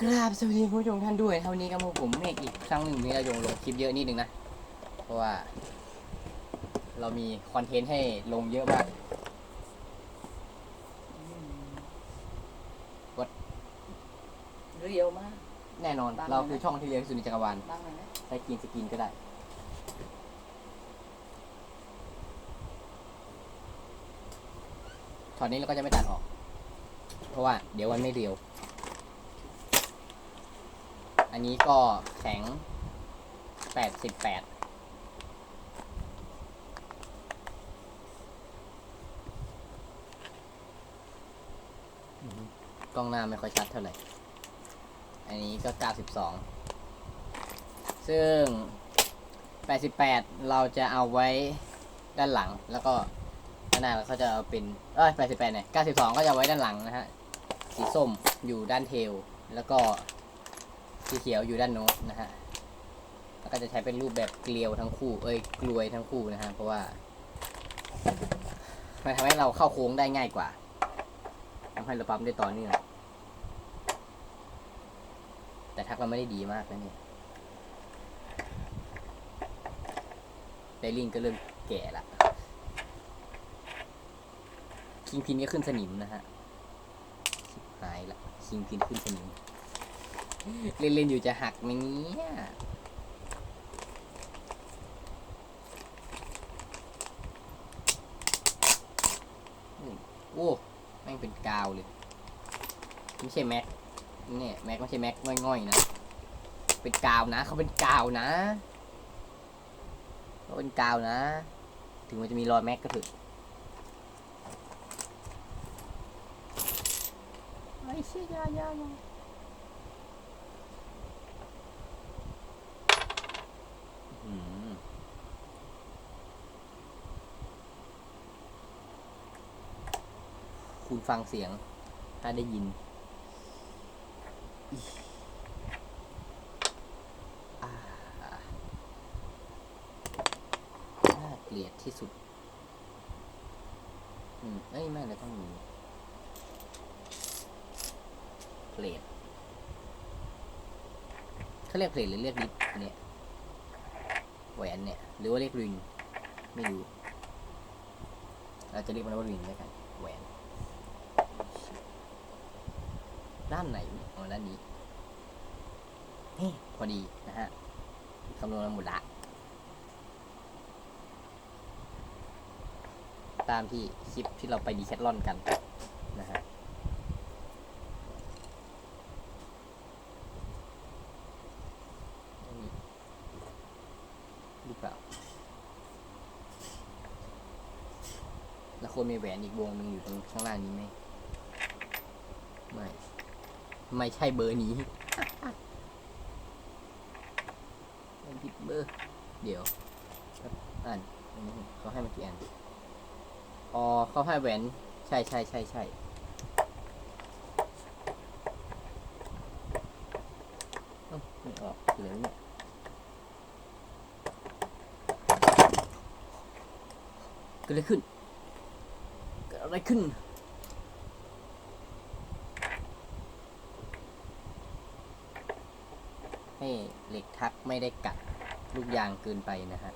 กราบสวัสดีผู้ชมท่านด้วยเท่านี้กับพวกผมเมฆอีกครั้งหนึ่งนี้เราลงลงคลิปเยอะนิดนึงนะ เพราะว่า เรามีคอนเทนต์ให้ลงเยอะมากเรียวมาก แน่นอนบ้างเราไหมคือช่องที่เลี้ยงสุดในจักรวาลบ้างเลยนะใช้กินสกินก็ได้ ช็อตนี้เราก็จะไม่ตัดออก เพราะว่าเดี๋ยวมันไม่เรียว อันนี้ก็แข็งแปดสิบแปดกล้องหน้าไม่ค่อยชัดเท่าไหร่ อันนี้ก็ 92 ซึ่ง 88 เราจะเอาไว้ด้านหลัง แล้วก็ด้านหน้าเราก็จะเอาเป็น เอ้ย 88 เนี่ย 92 ก็จะไว้ด้านหลังนะฮะ สีส้มอยู่ด้านเทล แล้วก็ สีเขียวอยู่ด้านโน้ตนะฮะแล้วก็จะใช้เป็นรูปแบบเกลียวทั้งคู่ เอ้ยกลวยทั้งคู่นะฮะเพราะว่ามันทำให้เราเข้าโค้งได้ง่ายกว่าทำให้เราปั๊มได้ต่อเนื่องแต่ทักเราไม่ได้ดีมากนะเนี่ยไดลิงก็เริ่มแก่ละคิงพินก็ขึ้นสนิมนะฮะหายละคิงพินขึ้นสนิม เล่นๆอยู่จะหักไหมเนี่ยโอ้แม่งเป็นกาวเลย ไม่ใช่แม็กเนี่ยแม็กไม่ใช่แม็กง่อยๆนะ เป็นกาวนะเขาเป็นกาวนะเขาเป็นกาวนะ ถึงมันจะมีรอยแม็กก็เถอะไม่ใช่ยายายาอื้อหือ คุณฟังเสียง ถ้าได้ยินอ่าน่าเกลียดที่สุด อืมเอ้ยไม่เราต้องมีเพลทเขาเรียกเพลทหรือเรียกลิปเนี่ย แหวนเนี่ย หรือว่าเรียกริง ไม่รู้ เราจะเรียกมันว่าริงแล้วกัน แหวน ด้านไหนอ๋อด้านนี้นี่พอดีนะฮะคำนวณมาหมดละ ตามที่คลิปที่เราไปดีแคทลอนกันนะฮะอันนี้หรือเปล่าแล้วคนมีแหวนอีกวงหนึ่งอยู่ตรงข้างล่างนี้ไหมไม่ ไม่ใช่เบอร์นี้เป็นผิดเบอร์ เดี๋ยวอ่านอันเขาให้มากี่อันอ๋อเขาให้แหวนใช่ใช่ใช่ใช่เอ้าไม่ออกเหลือเนี่ยเกิดอะไรขึ้นเกิดอะไรขึ้น ให้เหล็กทัก ไม่ได้กัดลูกยางเกินไปนะฮะ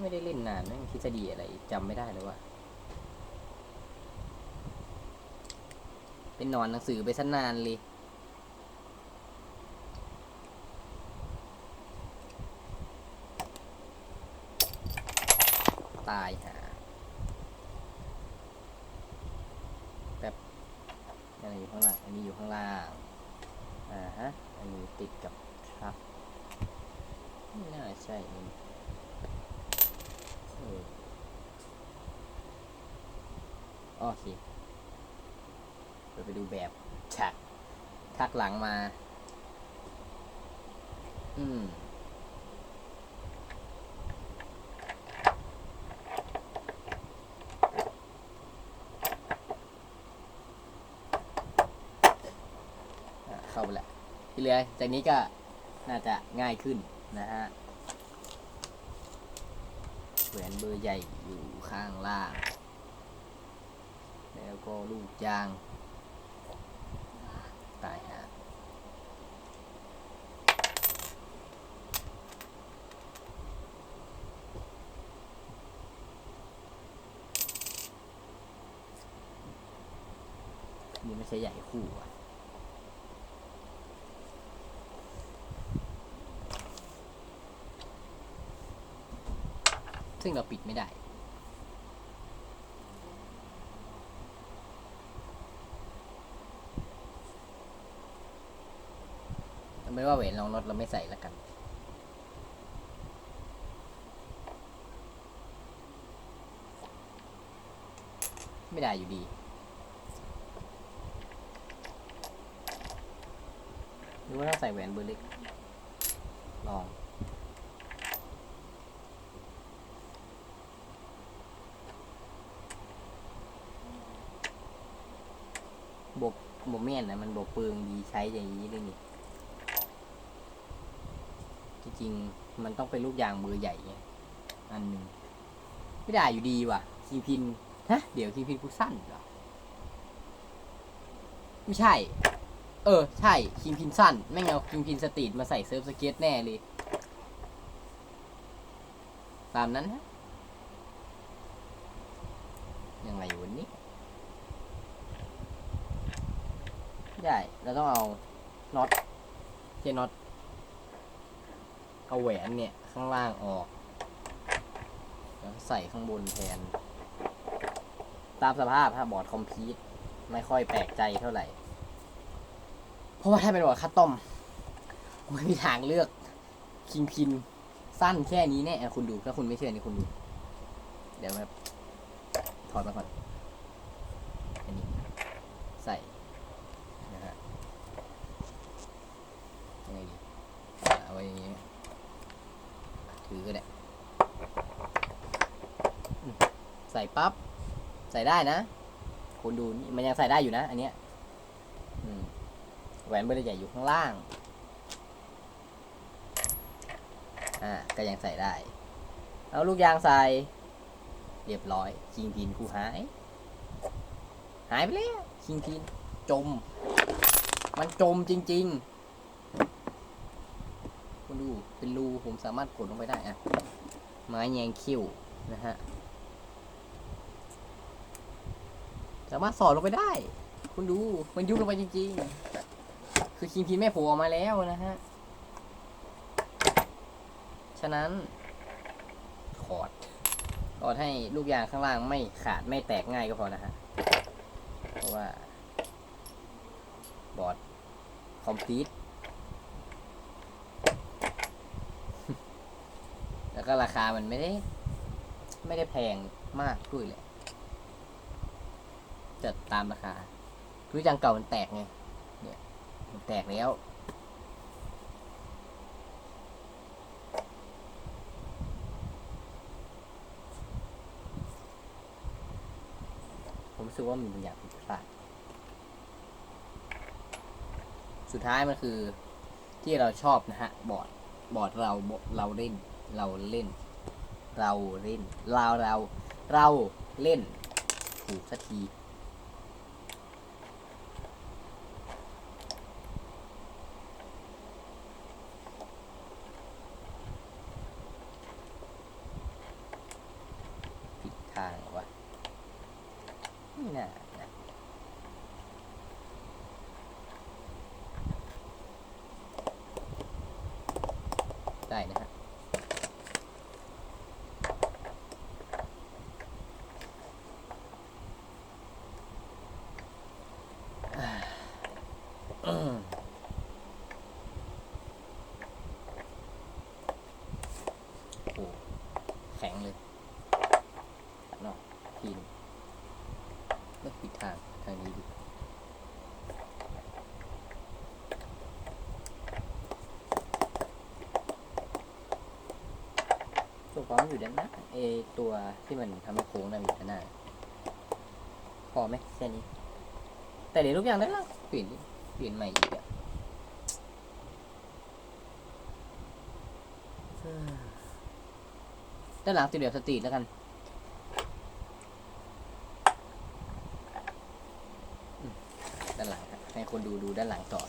ไม่ได้เล่นนานไม่งทฤษฎีอะไรจำไม่ได้เลยว่า เป็นนอนหนังสือไปซะนานเลยตายหาแบบอะไรอยู่ข้างหลังอันนี้อยู่ข้างล่าง อ่าฮะ อันนี้ติดกับทรับไม่น่าใช่นี่เออโอเคเราไปดูแบบฉากทักหลังมา อืม อะเข้าไปแล้วที่ เหลือจากนี้ก็น่าจะง่ายขึ้นนะฮะแหวนเบอร์ใหญ่อยู่ข้างล่าง แล้วก็ลูกยางตายฮะนี่ไม่ใช่ใหญ่คู่อะ ซึ่งเราปิดไม่ได้ ไม่ว่าเหวนรองรถเราไม่ใส่แล้วกันไม่ได้อยู่ดี หรือว่าต้องใส่แหวนเบอร์เล็ก ลอง บบบบแม่นนะมันบบเปลืองดีใช้อย่างนี้ด้วยนี่จริงๆมันต้องเป็นลูกยางเบอใหญ่ไงอันหนึ่งไม่ได้อยู่ดีว่ะคีพินฮะเดี๋ยวคีพินกูสั้นเหรอไม่ใช่ เออ ใช่คีพินสั้นแม่งเอาคีพินสตรีทมาใส่เซิร์ฟสเก็ตแน่เลย ตามนั้นฮะยังไงวันนี้ ได้เราต้องเอาน็อตเทียน็อตเอาแหวนเนี่ยข้างล่างออกแล้วใส่ข้างบนแทน ตามสภาพถ้าบอร์ดคอมพิวต์ไม่ค่อยแปลกใจเท่าไหร่ เพราะว่าถ้าเป็นบอร์ดคัสตอมไม่มีทางเลือกคิงพินสั้นแค่นี้แน่อะคุณดูถ้าคุณไม่เชื่อนี่คุณดู เดี๋ยวแบบถอดมาก่อน อันนี้ ใส่ นะฮะยังไงดี อะเอาไว้อย่างนี้ถือก็ได้ใส่ปั๊บ ใส่ได้นะ คุณดูมันยังใส่ได้อยู่นะ อันเนี้ยแหวนเบอร์ใหญ่อยู่ข้างล่าง อ่า ก็ยังใส่ได้ เอาลูกยางใส่ เรียบร้อย คิงพินกูหาย หายไปแล้ว คิงพิน จม มันจมจริง ๆ คุณดู เป็นรู ผม สามารถกดลงไปได้อะไม้แยงคิ้วนะฮะสามารถสอดลงไปได้ คุณดูมันยุบลงไปจริงๆ คือคิงพินไม่โผล่ออกมาแล้วนะฮะ ฉะนั้นถอดถอดให้ลูกยางข้างล่างไม่ขาดไม่แตกง่ายก็พอนะฮะ เพราะว่า บอร์ดคอมพลีท แล้วก็ราคามันไม่ได้ ไม่ได้แพงมากด้วยแหละจะตามราคาทุกอย่างเก่ามันแตกไงเนี่ยมันแตกแล้วผมรู้สึกว่ามีบางอย่างผิดพลาดสุดท้ายมันคือที่เราชอบนะฮะ บอร์ดบอร์ดเราเราเล่น เราเล่น เราเล่น เราเรา เราเล่น ถูกสักที ผิดทางเหรอวะไม่น่านะได้นะฮะ อืมโอ้แข็งเลยเนาะทีนไม่ปิดทางทางนี้ดิตัว ฟองอยู่ด้านหน้าเอตัวที่มันทำให้โค้งนั่นอยู่ด้านหน้าพอไหมแค่นี้ แต่เดี๋ยวทุกอย่างได้แล้วเปลี่ยนเปลี่ยนใหม่อีกอะด้านหลังติดเดียวสตรีทแล้วกันด้านหลังให้คนดูดูด้านหลังต่อ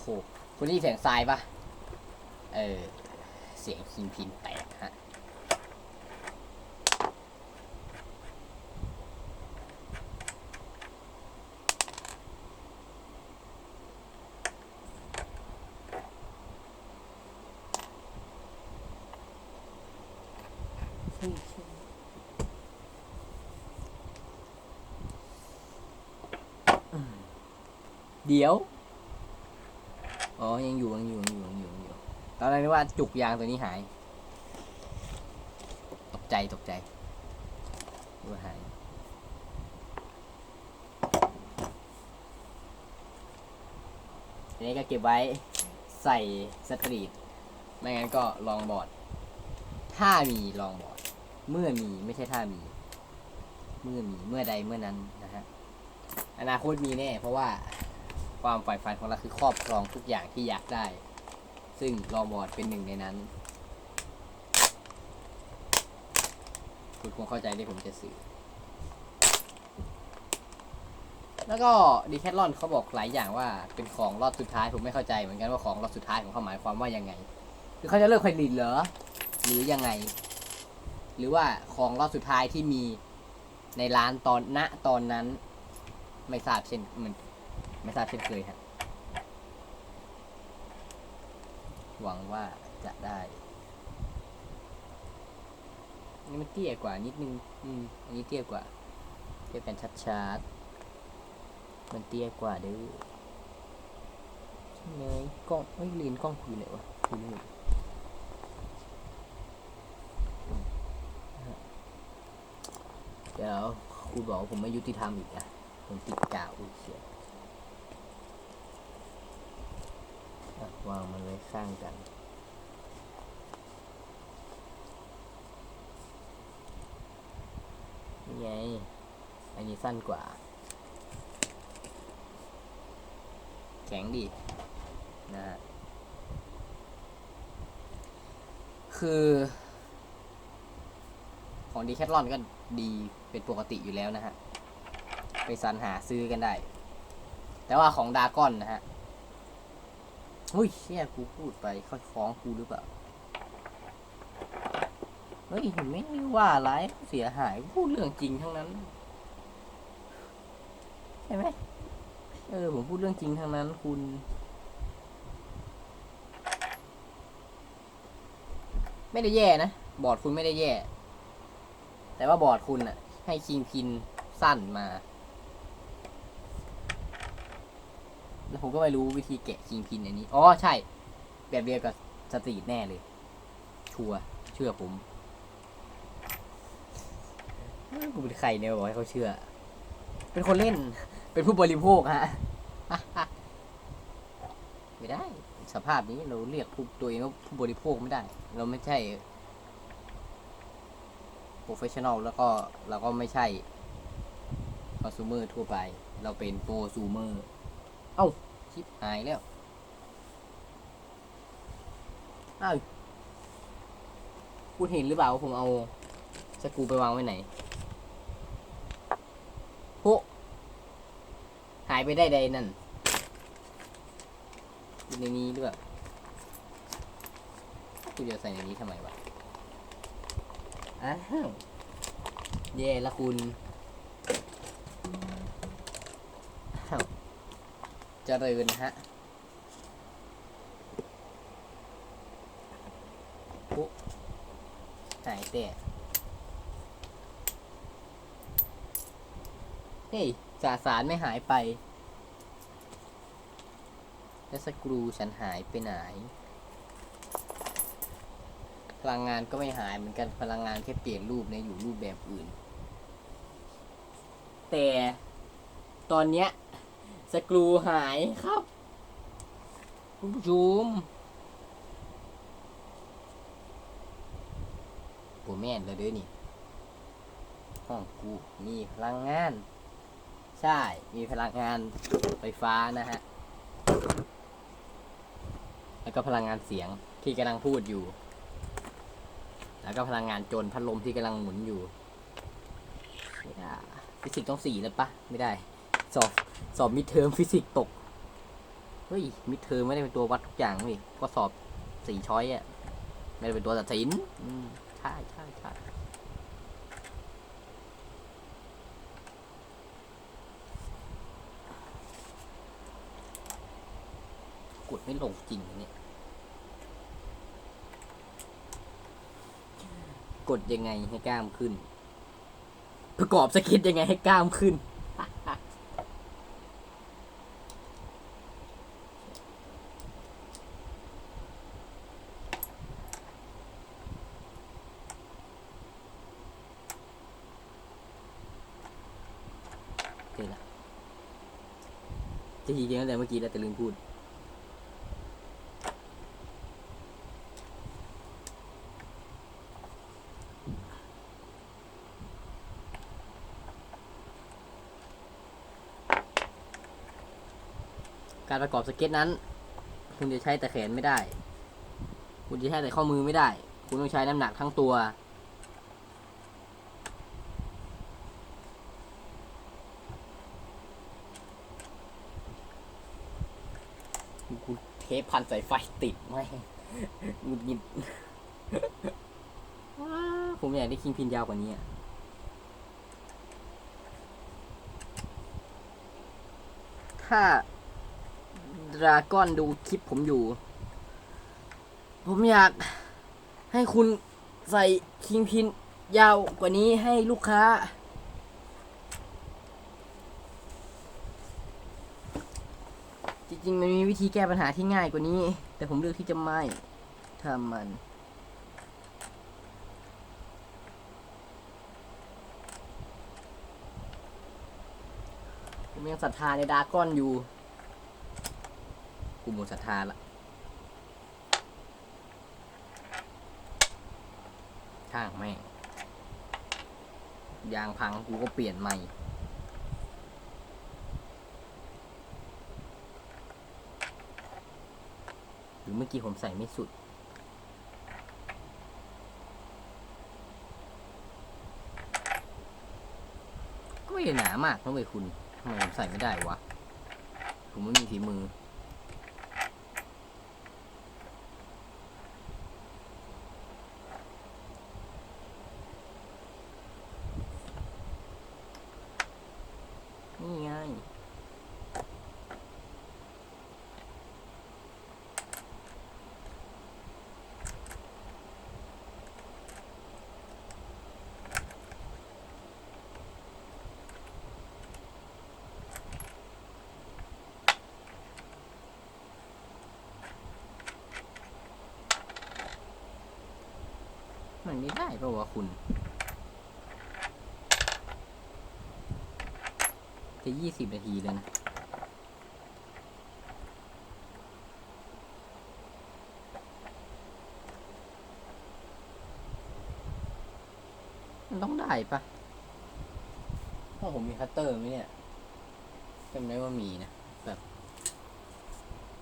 โห คุณได้ยินเสียงทรายปะเออ เสียงคิงพินแตกฮะ เดี๋ยว อ๋อ ยังอยู่ยังอยู่ยังอยู่ยังอยู่ยังอยู่ ตอนแรกนึกว่าจุกยางตัวนี้หาย ตกใจตกใจนึกว่าหาย ทีนี้ก็เก็บไว้ใส่สตรีท ไม่งั้นก็ลองบอร์ด ถ้ามีลองบอร์ด เมื่อมีไม่ใช่ถ้ามี เมื่อมีเมื่อใดเมื่อนั้นนะฮะ อนาคตมีแน่ เพราะว่า ความฝ่ายฝันของเราคือครอบครองทุกอย่างที่อยากได้ ซึ่งลองบอดเป็นหนึ่งในนั้น คุณคงเข้าใจที่ผมจะสื่อ แล้วก็ดีแคทลอนเขาบอกหลายอย่างว่าเป็นของรอบสุดท้ายผมไม่เข้าใจเหมือนกันว่าของรอบสุดท้ายของเขาหมายความว่ายังไง คือเขาจะเลิกผลิตเหรอ หรือยังไง หรือว่าของรอบสุดท้ายที่มีในร้านตอนณตอนนั้น ไม่ทราบเช่นเหมัน ไม่ทราบเช่นเคยฮะหวังว่าจะได้อันนี้มันเตี้ยกว่านิดนึง อืม อันนี้เตี้ยกว่าเทียบกันชัดๆ มันเตี้ยกว่าเด้อใช่ไหมกล้องเอ้ยเลนกล้องคุยเลยวะคุยเลยเดี๋ยวครูบอกว่าผมไม่ยุติธรรมอีกอะผมติดกาวอุ้ยเสียอะ วางมันไว้ข้างกัน นี่ไง อันนี้สั้นกว่า แข็งดีนะฮะคือ ของดีแคทลอนก็ดีเป็นปกติอยู่แล้วนะฮะ ไปสรรหาซื้อกันได้ แต่ว่าของดากอนนะฮะ หุ้ยเชี่ยกูพูดไปเขาฟ้องกูหรือเปล่า เฮ้ยไม่ว่าอะไรเสียหายพูดเรื่องจริงทั้งนั้นใช่ไหมเออผมพูดเรื่องจริงทั้งนั้นคุณไม่ได้แย่นะ บอร์ดคุณไม่ได้แย่ แต่ว่าบอร์ดคุณอะให้คิงพินสั้นมา แล้วผมก็ไม่รู้วิธีแกะคิงพินอันนี้ อ๋อ ใช่ แบบเดียวกับสตรีทแน่เลย ชัวเชื่อผมกูเป็นใครเนี่ยบอกให้เขาเชื่อ เป็นคนเล่น เป็นผู้บริโภคฮะ ไม่ได้ สภาพนี้เราเรียกผู้ตัวเองว่าผู้บริโภคไม่ได้ เราไม่ใช่โปรเฟชชั่นอลแล้วก็เราก็ไม่ใช่คอน sumer ทั่วไป เราเป็นโปรซูเมอร์ เอ้าชิปหายแล้วอ้าวคุณเห็นหรือเปล่าผมเอาสกูไปวางไว้ไหนโหหายไปได้ใดนั่นอยู่ในนี้หรือเปล่าคุณจะใส่ในนี้ทำไมวะอ้าวเย่ละคุณ จริญนะฮะโอ้หายแต่เฮ้ยสาสารไม่หายไป แล้วสกรูฉันหายไปไหน พลังงานก็ไม่หายเหมือนกันพลังงานแค่เปลี่ยนรูปเนี่ยอยู่รูปแบบอื่น แต่ตอนเนี้ย สกรูหายครับ คุณผู้ชมผมแม่นแล้วเด้อนี่ ห้องกูมีพลังงาน ใช่ มีพลังงานไฟฟ้านะฮะ แล้วก็พลังงานเสียงที่กำลังพูดอยู่ แล้วก็พลังงานโจรพัดลมที่กำลังหมุนอยู่อะฟิสิกส์ต้องสี่แล้วปะ ไม่ได้สอบ สอบมิดเทอมฟิสิกส์ตก เฮ้ย มิดเทอมไม่ได้เป็นตัววัดทุกอย่างนี่ก็สอบสี่ช้อยอะไม่ได้เป็นตัวตัดสินอืมใช่ใช่ใช่กดไม่ลงจริงเนี่ย กดยังไงให้กล้ามขึ้น ประกอบสกิทยังไงให้กล้ามขึ้น เจอละจะทีเดียว แต่เมื่อกี้แล้วแต่ลืมพูด การประกอบสเก็ตนั้น คุณจะใช้แต่แขนไม่ได้ คุณจะใช้แต่ข้อมือไม่ได้ คุณต้องใช้น้ำหนักทั้งตัว กูเท ปพันสายไฟติดไม่งหงุดหงิดว้าผมอยากได้คิงพินยาวกว่านี้อะถ้าดราก้อนดูคลิปผมอยู่ ผมอยากให้คุณใส่คิงพินยาวกว่านี้ให้ลูกค้า จริงๆมันมีวิธีแก้ปัญหาที่ง่ายกว่านี้ แต่ผมเลือกที่จะไม่ทำมัน ผมยังศรัทธาในดราก้อนอยู่ กูหมดศรัทธาละช่างแม่งยางพังกูก็เปลี่ยนใหม่ รือเมื่อกี้ผมใส่ไม่สุด ก็ไม่ได้หนามากนะเว้ยคุณทำไมผมใส่ไม่ได้วะ ผมไม่มีฝีมือ นี่ไง มันไม่ได้เพราะว่าคุณจะยี่สิบนาทีแล้วนะมันต้องได้ปะถ้าผมมีคัตเตอร์ไหมเนี่ยจำได้ว่ามีนะ แบบ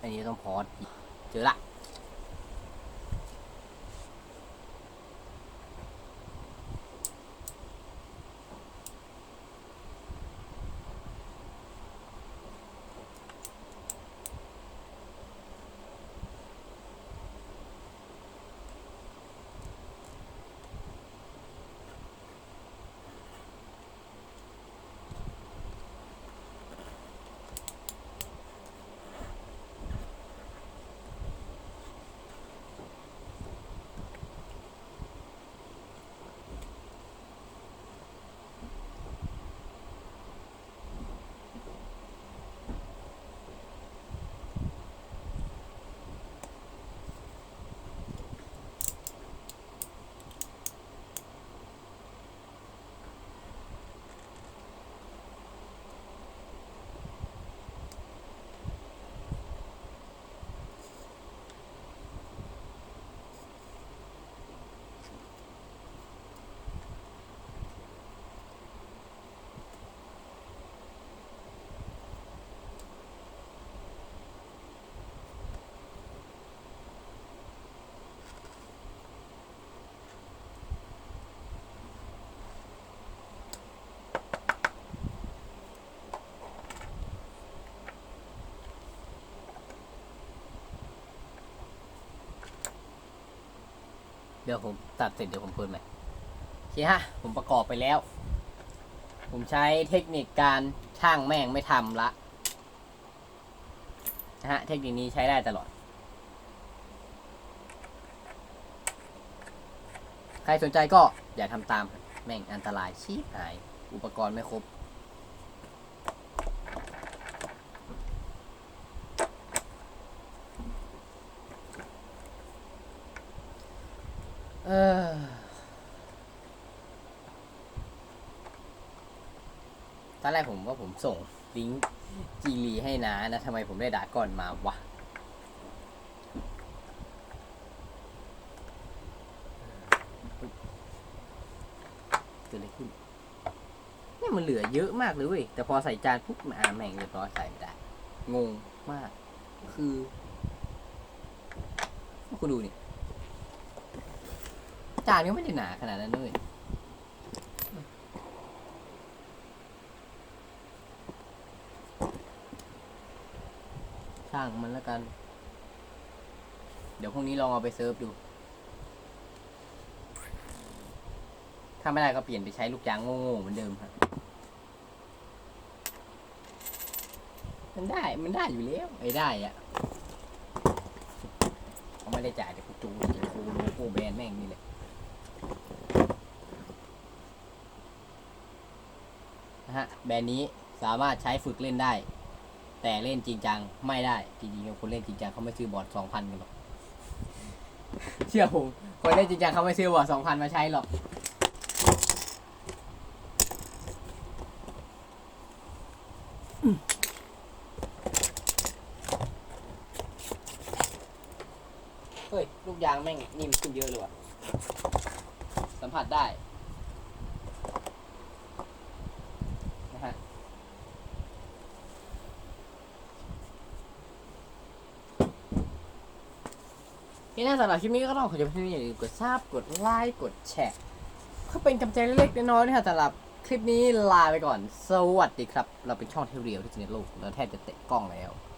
อันนี้ต้องพอด เจอละ ดี๋ยวผมตัดเสร็จเดี๋ยวผมเปิดใหม่โอเคฮะ ผมประกอบไปแล้ว ผมใช้เทคนิคการช่างแม่งไม่ทำละนะฮะ เทคนิคนี้ใช้ได้ตลอด ใครสนใจก็อย่าทำตาม แม่งอันตรายชีพหาย อุปกรณ์ไม่ครบ เออตอนแรกผมว่าผมส่งลิงก์จีรีให้นะนะทำไมผมได้ด่าก่อนมาวะเกิดอะไรขึ้นเนี่ยมันเหลือเยอะมากเลยเว้ย แต่พอใส่จานปุ๊บมาอ่าแม่งเรียบร้อยใส่ไม่ได้ งงมาก คือ คุณดูนี่ จานก็ไม่ได้หนาขนาดนั้นเลยช่างมันแล้วกัน เดี๋ยวพรุ่งนี้ลองเอาไปเซิร์ฟดู ถ้าไม่ได้ก็เปลี่ยนไปใช้ลูกยางโง่ๆเหมือนเดิมครับ มันได้ มันได้อยู่แล้วไอ้ได้อะเขาไม่ได้จ่ายแต่กูจูจริงๆกูโลโก้แบรนด์แม่งนี่เลยนะ ฮะ แบรนด์นี้สามารถใช้ฝึกเล่นได้ แต่เล่นจริงจังไม่ได้ จริงๆคนเล่นจริงจังเขาไม่ซื้อบอร์ดสองพันกันหรอก เชื่อผมคนเล่นจริงจังเขาไม่ซื้อบอร์ดสองพันมาใช้หรอกเฮ้ย ลูกยางแม่งนิ่มขึ้นเยอะเลยว่ะ สัมผัสได้ นะฮะ ที่นะสำหรับคลิปนี้ก็ต้องขอจบที่นี่อย่าลืมกดซับกดไลค์กดแชร์เพื่อเป็นกำลังใจเล็กๆน้อยๆนะครับสำหรับคลิปนี้ลาไปก่อน สวัสดีครับ เราเป็นช่องเที่ยวเรียวที่สุดในโลกเราแทบจะเตะกล้องแล้ว